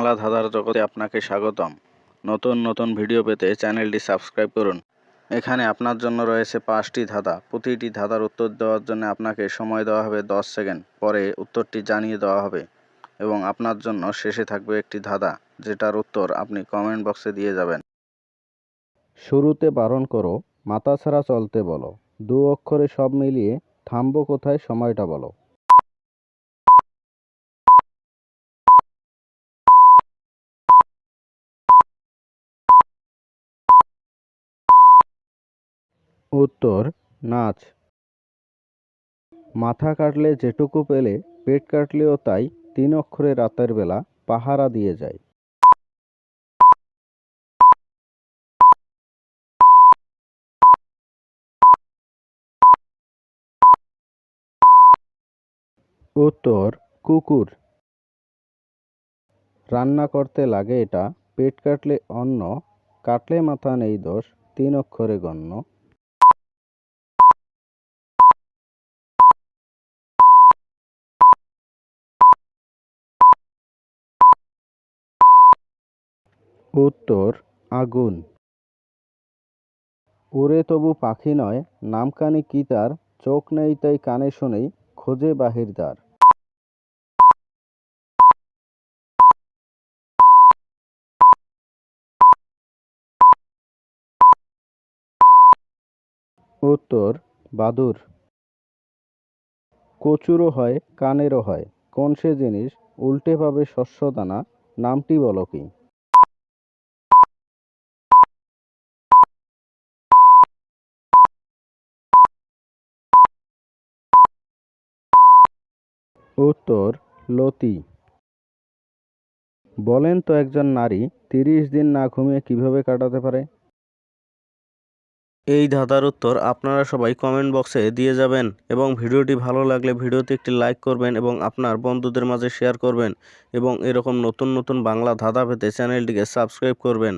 বাংলা ধাঁধার জগতে আপনাকে স্বাগতম। নতুন নতুন ভিডিও পেতে চ্যানেলটি সাবস্ক্রাইব করুন। এখানে আপনার জন্য রয়েছে পাঁচটি ধাঁধা। প্রতিটি ধাঁধার উত্তর দেওয়ার জন্য আপনাকে সময় দেওয়া হবে দশ সেকেন্ড। পরে উত্তরটি জানিয়ে দেওয়া হবে এবং আপনার জন্য শেষে থাকবে একটি ধাঁধা, যেটার উত্তর আপনি কমেন্ট বক্সে দিয়ে যাবেন। শুরুতে বারণ করো, মাথা ছাড়া চলতে বলো। দু অক্ষরে সব মিলিয়ে থামবো কোথায়, সময়টা বলো। উত্তর, নাচ। মাথা কাটলে যেটুকু পেলে, পেট কাটলেও তাই তিন অক্ষরে রাতের বেলা পাহারা দিয়ে যায়। উত্তর, কুকুর। রান্না করতে লাগে এটা, পেট কাটলে অন্ন, কাটলে মাথা নেই দোষ, তিন অক্ষরে গণ্য। উত্তর, আগুন। ওরে তবু পাখি নয় নাম কানে কি তার? চোখ নেই তাই কানে শুনেই খোঁজে বাহির দ্বার। উত্তর, বাদুর। কচুরও হয়, কানেরও হয়। কোন সে জিনিস উল্টে পাবে শস্য দানা, নামটি বলো কি? উত্তর, লতি। বলেন তো একজন নারী তিরিশ দিন না ঘুমিয়ে কীভাবে কাটাতে পারে? এই ধাঁধার উত্তর আপনারা সবাই কমেন্ট বক্সে দিয়ে যাবেন এবং ভিডিওটি ভালো লাগলে ভিডিওতে একটি লাইক করবেন এবং আপনার বন্ধুদের মাঝে শেয়ার করবেন এবং এরকম নতুন নতুন বাংলা ধাঁধা পেতে চ্যানেলটিকে সাবস্ক্রাইব করবেন।